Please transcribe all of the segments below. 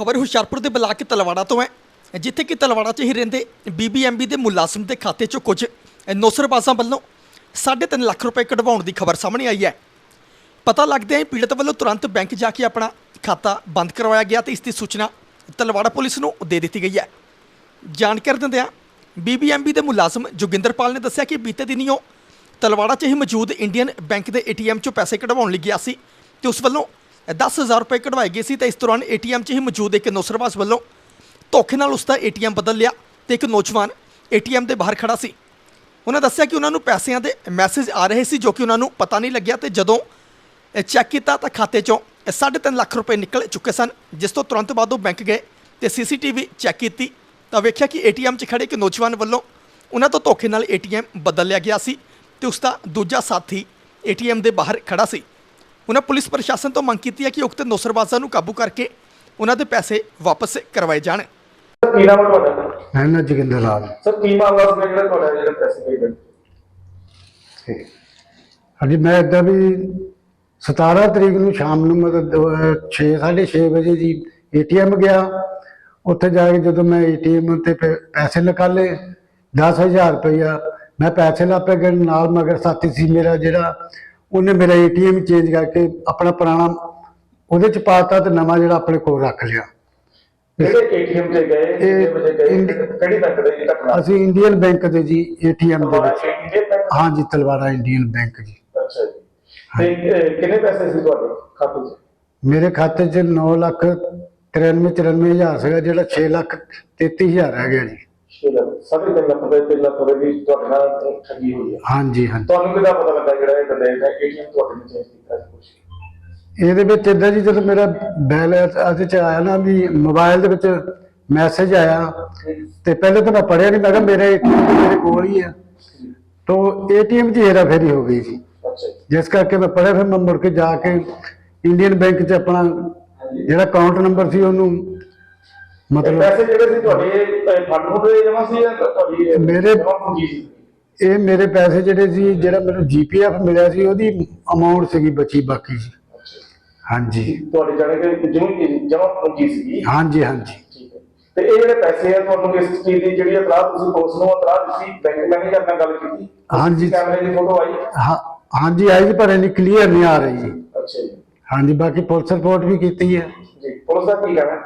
ਖਬਰ ਹੁਸ਼ਿਆਰਪੁਰ ਦੇ ਬਲਾਕ ਤਲਵਾੜਾ ਤੋਂ ਹੈ। ਜਿੱਥੇ ਕਿ ਤਲਵਾੜਾ 'ਚ ਹੀ ਰਹਿੰਦੇ ਬੀਬੀਐਮਬੀ ਦੇ ਮੁਲਾਜ਼ਮ ਦੇ ਖਾਤੇ 'ਚੋਂ ਕੁਝ ਨੌਸਰਬਾਜ਼ਾਂ ਵੱਲੋਂ 3.5 ਲੱਖ ਰੁਪਏ ਕਢਵਾਉਣ ਦੀ ਖਬਰ ਸਾਹਮਣੇ ਆਈ ਹੈ। ਪਤਾ ਲੱਗਦਿਆਂ ਹੀ ਪੀੜਤ ਵੱਲੋਂ ਤੁਰੰਤ ਬੈਂਕ ਜਾ ਕੇ ਆਪਣਾ ਖਾਤਾ ਬੰਦ ਕਰਵਾਇਆ ਗਿਆ ਤੇ ਇਸ ਦੀ ਸੂਚਨਾ ਤਲਵਾੜਾ ਪੁਲਿਸ ਨੂੰ ਦੇ ਦਿੱਤੀ ਗਈ ਹੈ। ਜਾਣਕਾਰੀ ਦਿੰਦਿਆਂ ਬੀਬੀਐਮਬੀ ਦੇ ਮੁਲਾਜ਼ਮ ਜੋਗਿੰਦਰਪਾਲ ਨੇ ਦੱਸਿਆ ਕਿ ਬੀਤੇ ਦਿਨੀ ਉਹ ਤਲਵਾੜਾ 'ਚ ਹੀ ਮੌਜੂਦ ਇੰਡੀਅਨ ਬੈਂਕ ਦੇ ਏਟੀਐਮ 'ਚੋਂ ਪੈਸੇ ਕਢਵਾਉਣ ਲਈ ਗਿਆ ਸੀ ਤੇ ਉਸ ਵੱਲੋਂ 10000 ਰੁਪਏ ਕਢਵਾਏ ਗਏ ਸੀ ਤੇ ਇਸ ਦੌਰਾਨ ਏਟੀਐਮ 'ਚ ਹੀ ਮੌਜੂਦ ਇੱਕ ਨੌਸਰਵਾਸ ਵੱਲੋਂ ਧੋਖੇ ਨਾਲ ਉਸ ਦਾ ਏਟੀਐਮ ਬਦਲ ਲਿਆ ਤੇ ਇੱਕ ਨੌਜਵਾਨ ਏਟੀਐਮ ਦੇ ਬਾਹਰ ਖੜਾ ਸੀ। ਉਹਨਾਂ ਦੱਸਿਆ ਕਿ ਉਹਨਾਂ ਨੂੰ ਪੈਸਿਆਂ ਦੇ ਮੈਸੇਜ ਆ ਰਹੇ ਸੀ ਜੋ ਕਿ ਉਹਨਾਂ ਨੂੰ ਪਤਾ ਨਹੀਂ ਲੱਗਿਆ ਤੇ ਜਦੋਂ ਇਹ ਚੈੱਕ ਕੀਤਾ ਤਾਂ ਖਾਤੇ 'ਚੋਂ 3.5 ਲੱਖ ਰੁਪਏ ਨਿਕਲ ਚੁੱਕੇ ਸਨ, ਜਿਸ ਤੋਂ ਤੁਰੰਤ ਬਾਅਦ ਉਹ ਬੈਂਕ ਗਏ ਤੇ ਸੀਸੀਟੀਵੀ ਚੈੱਕ ਕੀਤੀ ਤਾਂ ਵੇਖਿਆ ਕਿ ਏਟੀਐਮ 'ਚ ਖੜੇ ਇੱਕ ਨੌਜਵਾਨ ਵੱਲੋਂ ਉਹਨਾਂ ਤੋਂ ਧੋਖੇ ਨਾਲ ਏਟੀਐਮ ਬਦਲ ਲਿਆ ਗਿਆ ਸੀ ਤੇ ਉਸ ਦਾ ਦੂਜਾ ਸਾਥੀ ਏਟੀਐਮ ਦੇ ਬਾਹਰ ਖੜਾ ਸੀ। ਉਹਨਾਂ ਪੁਲਿਸ ਪ੍ਰਸ਼ਾਸਨ ਤੋਂ ਮੰਗ ਕੀਤੀ ਹੈ ਕਿ ਉਕਤ ਨੌਸਰਬਾਜ਼ਾਂ ਨੂੰ ਕਾਬੂ ਕਰਕੇ ਉਹਨਾਂ ਦੇ ਪੈਸੇ ਵਾਪਸ ਕਰਵਾਏ ਜਾਣ। ਸਰ ਕੀ ਨਾਮ ਹੈ ਤੁਹਾਡਾ? ਮੈਂ ਨਾ ਜੋਗਿੰਦਰ ਲਾਲ। ਸਰ ਕੀ ਮਾਮਲਾ ਸੀ ਜਿਹੜਾ ਤੁਹਾਡਾ ਜਿਹੜਾ ਪੈਸੇ ਪੇਮੈਂਟ ਹਾਂਜੀ ਮੈਂ ਇਦਾਂ ਵੀ 17 ਤਰੀਕ ਨੂੰ ਸ਼ਾਮ ਨੂੰ ਮਤਲਬ 6 6:30 ਵਜੇ ਜੀ ਏਟੀਐਮ ਗਿਆ। ਉੱਥੇ ਜਾ ਕੇ ਜਦੋਂ ਮੈਂ ਏਟੀਐਮ ਤੇ ਪੈ- ਪੈਸੇ ਨਿਕਾਲੇ 10000 ਰੁਪਇਆ ਮੈਂ ਪੈਸੇ ਲਾਪੇ ਗਏ। ਨਾਲ ਮਗਰ ਸਾਥੀ ਸੀ ਮੇਰਾ ਜਿਹੜਾ ਉਹਨੇ ਮੇਰਾ ਏਟੀਐਮ ਚੇਂਜ ਕਰਕੇ ਆਪਣਾ ਪੁਰਾਣਾ ਉਹਦੇ ਚ ਪਾਤਾ ਤੇ ਨਵਾਂ ਜਿਹੜਾ ਆਪਣੇ ਕੋਲ ਰੱਖ ਲਿਆ। ਜਿਹੜੇ ਏਟੀਐਮ ਤੇ ਗਏ? ਕਿੰਨੇ ਇਹ ਵਜੇ ਗਏ? ਇੰਡ- ਕਿਹੜੀ ਬੈਂਕ ਦੇ ਜੀ ਅਸੀਂ ਇੰਡੀਅਨ ਬੈਂਕ ਦੇ ਜੀ ਏਟੀਐਮ ਦੇ ਵਿੱਚ। ਹਾਂਜੀ ਤਲਵਾਰਾ ਇੰਡੀਅਨ ਬੈਂਕ ਜੀ। ਅੱਛਾ ਜੀ। ਤੇ ਅਹ, ਕਿੰਨੇ ਪੈਸੇ ਸੀ ਤੁਹਾਡੇ ਖਾਤੇ 'ਚ? ਮੇਰੇ ਖਾਤੇ 'ਚ 9 ਲੱਖ 93 94 ਹਜ਼ਾਰ ਸੀਗਾ ਜਿਹੜਾ 6 ਲੱਖ 33 ਹਜ਼ਾਰ ਰਹਿ ਗਿਆ ਜੀ। ਸਾਢੇ ਤਿੰਨ ਲੱਖ ਰੁਪਏ ਤਿੰਨ ਲੱਖ ਰੁਪਏ ਦੀ ਤੁਹਾਡੇ ਨਾਲ ਠੱਗੀ ਹੋਈ ਹੈ। ਹਾਂਜੀ ਹਾਂਜੀ। ਤੁਹਾਨੂੰ ਕਿਦਾਂ ਪਤਾ ਲੱਗਾ ਜਿਹੜਾ ਇਹ ਬੰਦੇ ਨੇ ਏਟੀਐਮ ਤੁਹਾਡੇ ਨੇ ਚੇਂਜ ਕੀਤਾ ਸੀ ਕੁਛ? ਇਹਦੇ ਵਿੱਚ ਇਦਾਂ ਜੀ ਜਦੋਂ ਮੇਰਾ ਬੈਲੈਂਸ ਇਹਦੇ 'ਚ ਆਇਆ ਨਾ ਵੀ ਮੋਬਾਈਲ ਦੇ ਵਿੱਚ ਮੈਸੇਜ ਆਇਆ ਤੇ ਪਹਿਲੇ ਤਾਂ ਮੈਂ ਪੜਿਆ ਨਹੀਂ ਮੈਂ ਕਿਹਾ ਮੇਰੇ ਮੇਰੇ ਕੋਲ ਹੀ ਆ। ਤੋ ਏਟੀਐਮ 'ਚ ਹੇਰਾ ਫੇਰੀ ਹੋ ਗਈ ਜੀ। ਜਿਸ ਕਰਕੇ ਮੈਂ ਪੜਿਆ ਫਿਰ ਮੈਂ ਮੁੜ ਕੇ ਜਾ ਕੇ ਇੰਡੀਅਨ ਬੈਂਕ 'ਚ ਆਪਣਾ ਜਿਹੜਾ ਅਕਾਊਂਟ ਨੰਬਰ ਸੀ ਉਹਨੂੰ ਇਹ ਮਤਲਬ ਪੈਸੇ ਜਿਹੜੇ ਸੀ ਤੁਹਾਡੇ ਫੰਡ ਹੁੰਦੇ ਜਮਾ ਸੀ ਜਾਂ ਤੁਹਾਡੀ ਇਹ ਮੇਰੇ- ਜਮਾਂ ਪੂੰਜੀ ਸੀ? ਇਹ ਮੇਰੇ ਪੈਸੇ ਜਿਹੜੇ ਸੀ ਜਿਹੜਾ ਮੈਨੂੰ ਜੀਪੀਐਫ ਮਿਲਿਆ ਸੀ ਉਹਦੀ ਅਮਾਉਂਟ ਸੀਗੀ ਬਚੀ ਬਾਕੀ। ਹਾਂਜੀ। ਤੁਹਾਡੇ ਜਾਣੇ ਕਿ ਜਿਵੇਂ ਜਮਾ ਪੂੰਜੀ ਸੀ ਹਾਂਜੀ ਹਾਂਜੀ। ਠੀਕ ਹੈ। ਤੇ ਇਹ ਜਿਹੜੇ ਪੈਸੇ ਆ ਤੁਹਾਨੂੰ ਕਿਸ ਚੀਜ਼ ਦੀ ਜਿਹੜੀ ਇਤਲਾਹ ਤੁਸੀਂ ਪੁਲਿਸ ਨੂੰ ਇਤਲਾਹ ਦਿੱਤੀ ਬੈਂਕ ਮੈਨੇਜਰ ਨਾਲ ਗੱਲ ਕੀਤੀ? ਹਾਂਜੀ। ਕੈਮਰੇ ਦੀ ਫੋਟੋ ਆਈ? ਹਾਂ ਹਾਂਜੀ ਆਈ ਜੀ ਪਰ ਇੰਨੀ ਕਲੀਅਰ ਨਹੀਂ ਆ ਰਹੀ। ਜੀ ਅੱਛਾ ਜੀ। ਹਾਂਜੀ ਬਾਕੀ ਪੁਲਿਸ ਰਿਪੋਰਟ ਵੀ ਕੀਤੀ ਹੈ। ਜੀ ਪੁਲਿਸ ਦਾ ਕੀ ਕਹਿਣਾ?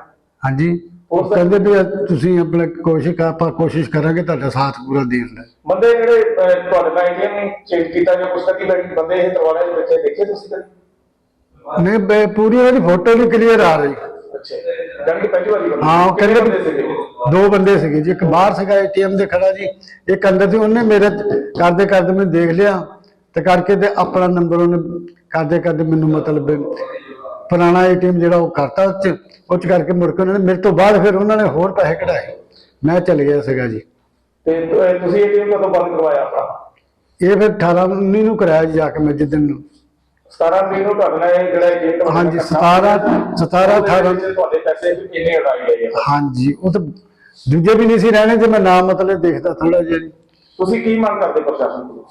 ਹਾਂਜੀ। ਦਾ- ਕਹਿੰਦੇ ਵੀ ਤੁਸੀਂ ਆਪਣੇ ਕੋਸ਼ਿਸ਼ ਆਪਾਂ ਕੋਸ਼ਿਸ਼ ਕਰਾਂਗੇ ਤੁਹਾਡਾ ਸਾਥ ਪੂਰਾ ਦੇਣ ਦਾ। ਬੰਦੇ ਜਿਹੜੇ ਅਹ, ਤੁਹਾਡੇ ਨਾਲ ਏਟੀਐਮ ਚੇਂਜ ਕੀਤਾ ਜਾਂ ਕੁਛ ਕੀ ਬੰਦੇ ਇਹ ਤਲਵਾਰਾਂ ਦੇ ਬੱਚੇ ਦੇਖੇ ਤੁਸੀਂ ਕਦੇ ਨਹੀਂ ਬੇ- ਪੂਰੀ ਉਹਦੀ ਫੋਟੋ ਨਹੀਂ ਕਲੀਅਰ ਆ ਰਹੀ। ਅੱਛਾ। ਜਾਨੀ ਕਿ ਪਹਿਲੀ ਵਾਰੀ ਬੰਦੇ ਹਾਂ ਉਹ ਕਿੰਨੇ ਕਹਿੰਦੇ ਬੰਦੇ ਸੀਗੇ? ਵੀ ਦੋ ਬੰਦੇ ਸੀਗੇ ਜੀ ਇੱਕ ਬਾਹਰ ਸੀਗਾ ਏਟੀਐਮ ਦੇ ਖੜਾ ਜੀ ਇੱਕ ਅੰਦਰ ਸੀ ਉਹਨੇ ਮੇਰੇ ਕਰਦੇ ਕਰਦੇ ਮੈਨੂੰ ਦੇਖ ਲਿਆ ਤੇ ਕਰਕੇ ਤੇ ਆਪਣਾ ਨੰਬਰ ਉਹਨੇ ਕਰਦੇ ਕਰਦੇ ਮੈਨੂੰ ਮਤਲਬ ਪੁਰਾਣਾ ਏਟੀਐਮ ਜਿਹੜਾ ਉਹ ਕਰਤਾ ਉਹ ਚ ਉਹ ਚ ਕਰਕੇ ਮੁੜ ਕੇ ਉਹਨਾਂ ਨੇ ਮੇਰੇ ਤੋਂ ਬਾਅਦ ਫਿਰ ਉਹਨਾਂ ਨੇ ਹੋਰ ਪੈਸੇ ਕਢਾਏ। ਮੈਂ ਚੱਲ ਗਿਆ ਸੀਗਾ ਜੀ। ਤੇ ਤੁਸੀਂ ਏਟੀਐਮ ਕਦੋਂ ਬੰਦ ਕਰਵਾਇਆ ਆਪਣਾ? ਇਹ ਫਿਰ 18 19 ਨੂੰ ਕਰਾਇਆ ਜੀ ਜਾ ਕੇ ਮੈਂ ਜਿੱਦਣ ਨੂੰ। 17 ਤਰੀਕ ਨੂੰ ਤੁਹਾਡੇ ਨਾਲ ਇਹ ਜਿਹੜਾ ਏਟੀਐਮ ਹਾਂਜੀ, 17 17 18 ਤੁਹਾਡੇ ਪੈਸੇ ਕਿੰਨੇ ਉਡਾਈ ਗਏ ਆ? ਹਾਂਜੀ ਉਹ ਤਾਂ ਦੂਜੇ ਵੀ ਨਹੀਂ ਸੀ ਰਹਿਣੇ ਜੇ ਮੈਂ ਨਾ ਮਤਲਬ ਦੇਖਦਾ ਥੋੜਾ ਜਿਹਾ ਜੀ। ਤੁਸੀਂ ਕੀ ਮੰਗ ਕਰਦੇ ਪ੍ਰਸ਼ਾਸਨ ਕੋਲੋਂ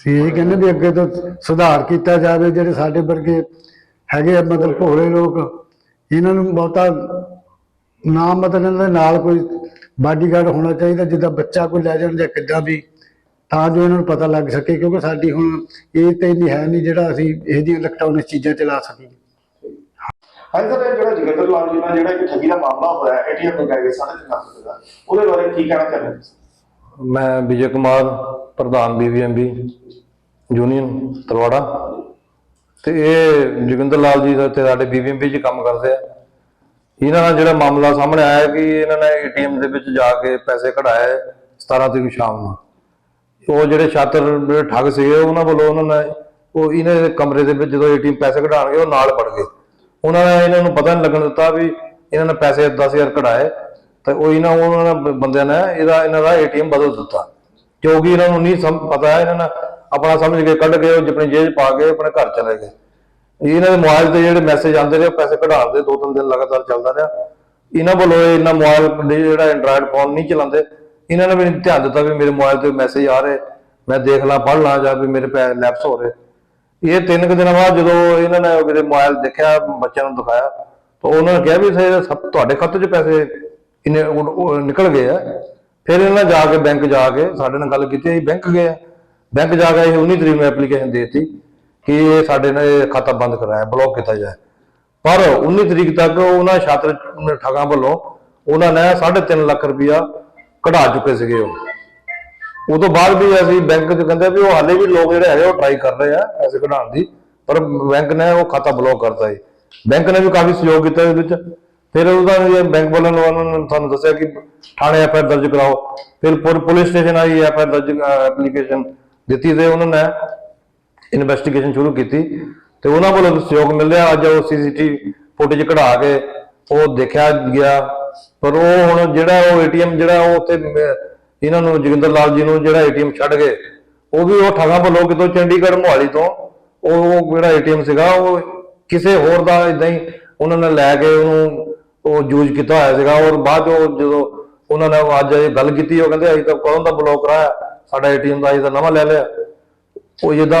ਸੀ ਇਹ ਕਹਿੰਦੇ ਵੀ ਅੱਗੇ ਤੋਂ ਸੁਧਾਰ ਕੀਤਾ ਜਾਵੇ ਜਿਹੜੇ ਸਾਡੇ ਵਰਗੇ ਹੈਗੇ ਆ ਮਤਲਬ ਭੋਲੇ ਲੋਕ ਇਹਨਾਂ ਨੂੰ ਬਹੁਤਾ ਨਾ ਮਤਲਬ ਇਹਨਾਂ ਦੇ ਨਾਲ ਕੋਈ ਬਾਡੀਗਾਰਡ ਹੋਣਾ ਚਾਹੀਦਾ ਜਿੱਦਾਂ ਬੱਚਾ ਕੋਈ ਲੈ ਜਾਣ ਜਾਂ ਕਿੱਦਾਂ ਵੀ ਤਾਂ ਜੋ ਇਹਨਾਂ ਨੂੰ ਪਤਾ ਲੱਗ ਸਕੇ ਕਿਉਂਕਿ ਸਾਡੀ ਹੁਣ ਇਹ ਤੇ ਨਹੀਂ ਹੈ ਨਹੀਂ ਜਿਹੜਾ ਅਸੀਂ ਇਹ ਇਲੈਕਟ੍ਰੋਨਿਕ ਚੀਜ਼ਾਂ ਚਲਾ ਸਕੀਏ। ਹਾਂਜੀ ਸਰ ਇਹ ਜਿਹੜਾ ਜਗਿੰਦਰ ਲਾਲ ਜੀ ਨਾਲ ਜਿਹੜਾ ਇੱਕ ਠੱਗੀ ਦਾ ਮਾਮਲਾ ਹੋਇਆ ਏਟੀਐਮ ਤੋਂ ਗਏ ਸਾਢੇ ਤਿੰਨ ਲੱਖ ਰੁਪਏ ਦਾ ਉਹਦੇ ਬਾਰੇ ਕੀ ਕਹਿਣਾ ਚਾਹੁੰਦੇ ਮੈਂ ਵਿਜੇ ਕੁਮਾਰ ਪ੍ਰਧਾਨ ਬੀਬੀਐਮਬੀ ਯੂਨੀਅਨ ਤਲਵਾੜਾ। ਤੇ ਇਹ ਜੋਗਿੰਦਰ ਲਾਲ ਜੀ ਤੇ ਸਾਡੇ ਬੀਬੀਐਮਬੀ 'ਚ ਕੰਮ ਕਰਦੇ ਆ। ਇਹਨਾਂ ਦਾ ਜਿਹੜਾ ਮਾਮਲਾ ਸਾਹਮਣੇ ਆਇਆ ਕਿ ਇਹਨਾਂ ਨੇ ਏਟੀਐਮ ਦੇ ਵਿੱਚ ਜਾ ਕੇ ਪੈਸੇ ਕਢਾਏ 17 ਤਰੀਕ ਸ਼ਾਮ ਨੂੰ। ਉਹ ਜਿਹੜੇ ਛਾਤਰ ਜਿਹੜੇ ਠੱਗ ਸੀਗੇ, ਉਹਨਾਂ ਵੱਲੋਂ ਉਹਨਾਂ ਨੇ ਉਹ ਇਹਨਾਂ ਦੇ ਕਮਰੇ ਦੇ ਵਿੱਚ ਜਦੋਂ ਏਟੀਐਮ ਪੈਸੇ ਕਢਾਉਣਗੇ, ਉਹ ਨਾਲ ਵੜ ਗਏ। ਉਹਨਾਂ ਨੇ ਇਹਨਾਂ ਨੂੰ ਪਤਾ ਨਹੀਂ ਲੱਗਣ ਦਿੱਤਾ ਵੀ ਇਹਨਾਂ ਨੇ ਪੈਸੇ 10000 ਕਢਾਏ। ਤੇ ਉਹ ਇਹਨਾਂ, ਉਹਨਾਂ ਬੰਦਿਆਂ ਨੇ ਇਹਦਾ, ਇਹਨਾਂ ਦਾ ਏਟੀਐਮ ਬਦਲ ਦਿੱਤਾ। ਕਿਉਂਕਿ ਇਹਨਾਂ ਨੂੰ ਨਹੀਂ ਸਮ, ਪਤਾ ਹੈ, ਇਹਨਾਂ ਨੇ ਆਪਣਾ ਸਮਝ ਕੇ ਕੱਢ ਕੇ ਉਹ ਆਪਣੀ ਜੇਬ ਪਾ ਕੇ ਆਪਣੇ ਘਰ ਚਲੇ ਗਏ। ਇਹਨਾਂ ਦੇ ਮੋਬਾਈਲ ਤੇ ਜਿਹੜੇ ਮੈਸੇਜ ਆਉਂਦੇ ਰਹੇ ਪੈਸੇ ਕਢਾਉਣ ਦੇ ਦੋ ਤਿੰਨ ਦਿਨ ਲਗਾਤਾਰ ਚੱਲਦਾ ਰਿਹਾ। ਇਹਨਾਂ ਵੱਲੋਂ ਇਹਨਾਂ ਮੋਬਾਈਲ ਜਿਹੜਾ ਐਂਡਰਾਇਡ ਫੋਨ ਨਹੀਂ ਚਲਾਉਂਦੇ, ਇਹਨਾਂ ਨੇ ਵੀ ਧਿਆਨ ਦਿੱਤਾ ਵੀ ਮੇਰੇ ਮੋਬਾਈਲ ਤੇ ਮੈਸੇਜ ਆ ਰਹੇ, ਮੈਂ ਦੇਖ ਲਾਂ, ਪੜ੍ਹ ਲਾਂ ਜਾਂ ਵੀ ਮੇਰੇ ਪੈ ਲੈਪਸ ਹੋ ਰਹੇ। ਇਹ ਤਿੰਨ ਕੁ ਦਿਨਾਂ ਬਾਅਦ ਜਦੋਂ ਇਹਨਾਂ ਨੇ ਮੇਰੇ ਮੋਬਾਈਲ ਦੇਖਿਆ, ਬੱਚਿਆਂ ਨੂੰ ਦਿਖਾਇਆ, ਤਾਂ ਉਹਨਾਂ ਨੇ ਕਿਹਾ ਵੀ ਸਭ ਤੁਹਾਡੇ ਖਾਤੇ 'ਚ ਪੈਸੇ ਇਹਨੇ ਨਿਕਲ ਗਏ ਆ। ਫਿਰ ਇਹਨਾਂ ਜਾ ਕੇ ਬੈਂਕ ਜਾ ਕੇ ਸਾਡੇ ਨਾਲ ਗੱਲ ਕੀਤੀ, ਅਸੀਂ ਬੈਂਕ ਗਏ ਬੈਂਕ ਜਾ ਕੇ ਅਸੀਂ 19 ਤਰੀਕ ਨੂੰ ਐਪਲੀਕੇਸ਼ਨ ਦੇ ਕਿ ਇਹ ਸਾਡੇ ਨਾਲ ਖਾਤਾ ਬੰਦ ਕਰਾਇਆ ਬਲੌਕ ਕੀਤਾ ਜਾਏ। ਪਰ 19 ਤਰੀਕ ਤੱਕ ਉਹਨਾਂ ਛਾਤਰ ਠੱਗਾਂ ਵੱਲੋਂ ਉਹਨਾਂ ਨੇ 3.5 ਲੱਖ ਰੁਪਇਆ ਕਢਾ ਚੁੱਕੇ ਸੀਗੇ ਉਹ। ਉਹ ਤੋਂ ਬਾਅਦ ਵੀ ਅਸੀਂ ਬੈਂਕ 'ਚ ਕਹਿੰਦੇ ਵੀ ਉਹ ਹਾਲੇ ਵੀ ਲੋਕ ਜਿਹੜੇ ਹੈਗੇ ਉਹ ਟਰਾਈ ਕਰ ਰਹੇ ਆ ਪੈਸੇ ਕਢਾਉਣ ਦੀ, ਪਰ ਬੈਂਕ ਨੇ ਉਹ ਖਾਤਾ ਬਲੌਕ ਕਰਤਾ ਹੈ ਬੈਂਕ ਨੇ ਵੀ ਕਾਫੀ ਸਹਿਯੋਗ ਕੀਤਾ ਇਹਦੇ ਵਿੱਚ। ਫਿਰ ਉਹਦਾ ਵੀ ਬੈਂਕ ਵਾਲਿਆਂ ਨੂੰ ਉਹਨਾਂ ਨੇ ਤੁਹਾਨੂੰ ਦੱਸਿਆ ਕਿ ਥਾਣੇ ਐਫਆਈਆਰ ਦਰਜ ਕਰਾਓ। ਫਿਰ ਪੁਲਿਸ ਸਟੇਸ਼ਨ ਆਈ ਐਫਆਈਆਰ ਦਰਜ ਐਪਲੀਕੇਸ਼ਨ ਦਿੱਤੀ ਤੇ ਉਹਨਾਂ ਨੇ ਇਨਵੈਸਟੀਗੇਸ਼ਨ ਸ਼ੁਰੂ ਕੀਤੀ ਤੇ ਉਹਨਾਂ ਵੱਲੋਂ ਸਹਿਯੋਗ ਮਿਲਿਆ। ਅੱਜ ਉਹ ਸੀਸੀਟੀਵੀ ਫੁਟੇਜ ਕਢਾ ਕੇ ਉਹ ਦੇਖਿਆ ਗਿਆ। ਪਰ ਉਹ ਹੁਣ ਜਿਹੜਾ ਉਹ ਏਟੀਐਮ ਜਿਹੜਾ ਉਹ ਉੱਥੇ ਇਹਨਾਂ ਨੂੰ ਜੋਗਿੰਦਰ ਲਾਲ ਜੀ ਨੂੰ ਜਿਹੜਾ ਏਟੀਐਮ ਛੱਡ ਗਏ ਉਹ ਵੀ ਉਹ ਠੱਗਾਂ ਵੱਲੋਂ ਕਿਤੋਂ ਚੰਡੀਗੜ੍ਹ, ਮੋਹਾਲੀ ਤੋਂ ਉਹ ਜਿਹੜਾ ਏਟੀਐਮ ਸੀਗਾ, ਉਹ ਕਿਸੇ ਹੋਰ ਦਾ ਇਦਾਂ ਹੀ ਉਹਨਾਂ ਨੇ ਲੈ ਕੇ ਉਹਨੂੰ ਉਹ ਯੂਜ਼ ਕੀਤਾ ਹੋਇਆ ਸੀਗਾ। ਔਰ ਬਾਅਦ ਚੋਂ ਜਦੋਂ ਉਹਨਾਂ ਨੇ ਅੱਜ ਇਹ ਗੱਲ ਕੀਤੀ ਉਹ ਕਹਿੰਦੇ ਅਸੀਂ ਤਾਂ ਕਦੋਂ ਦਾ ਬਲੌਕ ਕਰਾਇਆ? ਸਾਡਾ ਏਟੀਐਮ ਦਾ ਅਸੀਂ ਤਾਂ ਨਵਾਂ ਲੈ ਲਿਆ। ਉਹ ਜਿੱਦਾਂ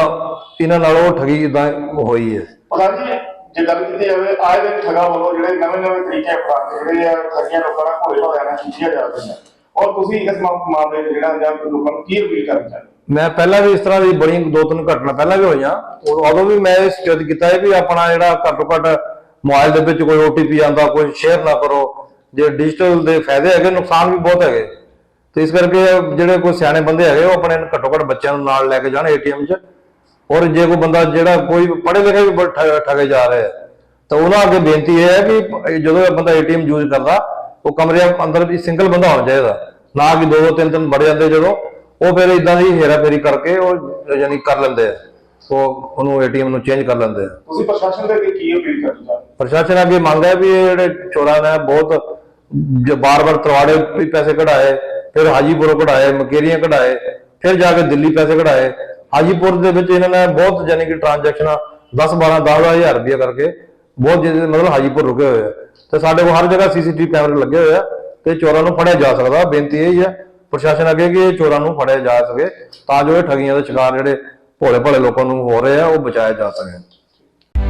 ਇਹਨਾਂ ਨਾਲ ਉਹ ਠਗੀ ਇਦਾਂ ਹੋਈ ਹੈ। ਪ੍ਰਧਾਨ ਜੀ ਜੇ ਗੱਲ ਕੀਤੀ ਜਾਵੇ ਆਏ ਦਿਨ ਠਗਾ ਵੱਲੋਂ ਜਿਹੜੇ ਨਵੇਂ ਨਵੇਂ ਤਰੀਕੇ ਅਪਣਾਉਂਦੇ ਜਿਹੜੇ ਆ ਠਗੀਆਂ ਲੋਕਾਂ ਨਾਲ ਭੋਲੇ ਭਾਲਿਆਂ ਨਾਲ ਕੀਤੀਆਂ ਜਾ ਰਹੀਆਂ। ਔਰ ਤੁਸੀਂ ਇਸ ਮਾ- ਮਾਮਲੇ 'ਚ ਜਿਹੜਾ ਜਾਂ ਲੋਕਾਂ ਨੂੰ ਕੀ ਅਪੀਲ ਕਰਨਾ ਚਾਹੁੰਦੇ ਮੈਂ ਪਹਿਲਾਂ ਵੀ ਇਸ ਤਰ੍ਹਾਂ ਦੀ ਬੜੀਆਂ ਦੋ ਤਿੰਨ ਘਟਨਾ ਪਹਿਲਾਂ ਵੀ ਹੋਈਆਂ। ਉਦੋਂ ਵੀ ਮੈਂ ਇਹ ਸੁਚੇਤ ਕੀਤਾ ਹੈ ਵੀ ਆਪਣਾ ਜਿਹੜਾ ਘੱਟੋ ਘੱਟ ਮੋਬਾਈਲ ਦੇ ਵਿੱਚ ਕੋਈ OTP ਆਂਦਾ ਕੋਈ ਸ਼ੇਅਰ ਨਾ ਕਰੋ। ਜੇ ਡਿਜੀਟਲ ਦੇ ਫਾਇਦੇ ਹੈਗੇ, ਨੁਕਸਾਨ ਵੀ ਬਹੁਤ ਹੈਗੇ। ਤੇ ਇਸ ਕਰਕੇ ਜਿਹੜੇ ਕੋਈ ਸਿਆਣੇ ਬੰਦੇ ਹੈਗੇ, ਉਹ ਆਪਣੇ ਘੱਟੋ ਘੱਟ ਬੱਚਿਆਂ ਨੂੰ ਨਾਲ ਲੈ ਕੇ ਜਾਣ ATM 'ਚ। ਔਰ ਜੇ ਕੋਈ ਬੰਦਾ ਜਿਹੜਾ ਕੋਈ ਪੜ੍ਹੇ ਲਿਖੇ ਵੀ ਬਹੁਤ ਜਾ ਰਹੇ ਆ ਤਾਂ ਉਹਨਾਂ ਅੱਗੇ ਬੇਨਤੀ ਇਹ ਹੈ ਕਿ ਜਦੋਂ ਬੰਦਾ ATM ਯੂਜ਼ ਕਰਦਾ, ਉਹ ਕਮਰੇ ਅੰਦਰ ਵੀ ਸਿੰਗਲ ਬੰਦਾ ਹੋਣਾ ਚਾਹੀਦਾ। ਨਾ ਕਿ ਦੋ ਦੋ, ਤਿੰਨ ਤਿੰਨ ਬੜੇ ਜਾਂਦੇ ਜਦੋਂ, ਉਹ ਫਿਰ ਇਦਾਂ ਦੀ ਹੇਰਾਫੇਰੀ ਕਰਕੇ ਉਹ ਯਾਨੀ ਕਰ ਲੈਂਦੇ ਆ। ਉਹ ਉਹਨੂੰ ATM ਨੂੰ ਚੇਂਜ ਕਰ ਲੈਂਦੇ ਆ। ਤੁਸੀਂ ਪ੍ਰਸ਼ਾਸਨ ਦੇ ਕੀ ਅਪੀਲ ਕਰਨਾ ਪ੍ਰਸ਼ਾਸਨ ਅੱਗੇ ਮੰਗ ਹੈ ਵੀ ਇਹ ਜਿਹੜੇ ਚੋਰਾਂ ਨੇ ਬਹੁਤ ਬਾਰ-ਬਾਰ ਤਰਵਾੜੇ ਵੀ ਪੈਸੇ ਕਢਾਏ, ਫਿਰ ਹਾਜੀਪੁਰੋਂ ਕਢਾਏ, ਮਕੇਰੀਆਂ ਕਢਾਏ, ਫਿਰ ਜਾ ਕੇ ਦਿੱਲੀ ਪੈਸੇ ਕਢਾਏ। ਹਾਜੀਪੁਰ ਦੇ ਵਿੱਚ ਇਹਨਾਂ ਨੇ ਬਹੁਤ ਯਾਨੀ ਕਿ ਟ੍ਰਾਂਜੈਕਸ਼ਨਾਂ 10 12 10000 ਰੁਪਏ ਕਰਕੇ ਬਹੁਤ ਜਿਹਦੇ ਮਤਲਬ ਹਾਜੀਪੁਰ ਰੁਕੇ ਹੋਏ ਆ। ਤੇ ਸਾਡੇ ਕੋਲ ਹਰ ਜਗ੍ਹਾ ਸੀਸੀਟੀਵੀ ਕੈਮਰੇ ਲੱਗੇ ਹੋਏ ਆ ਤੇ ਚੋਰਾਂ ਨੂੰ ਫੜਿਆ ਜਾ ਸਕਦਾ, ਬੇਨਤੀ ਇਹ ਹੀ ਹੈ ਪ੍ਰਸ਼ਾਸਨ ਅੱਗੇ ਕਿ ਇਹ ਚੋਰਾਂ ਨੂੰ ਫੜਿਆ ਜਾ ਸਕੇ ਤਾਂ ਜੋ ਇਹ ਠਗੀਆਂ ਦੇ ਸ਼ਿਕਾਰ ਜਿਹੜੇ ਭੋਲੇ ਭੋਲੇ ਲੋਕਾਂ ਨੂੰ ਹੋ ਰਹੇ ਆ, ਉਹ ਬਚਾਇਆ ਜਾ ਸਕੇ।